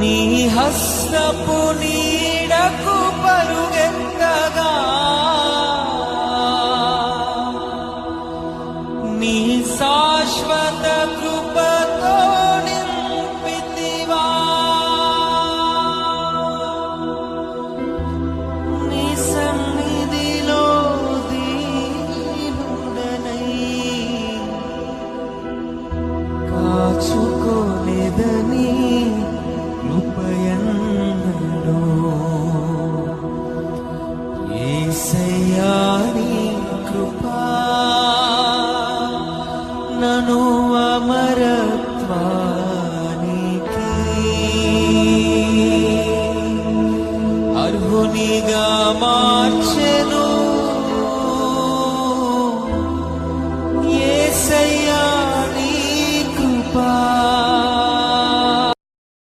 నీ హస్తపు నీడకు పరుగెత్తగా నీ శాశ్వత కృపతో నింపితివా. నీ సన్నిధిలో దీనుడనై కాచుకో దయాని కృపా నను అమరత్వానికి అర్హునిగా మార్చెను.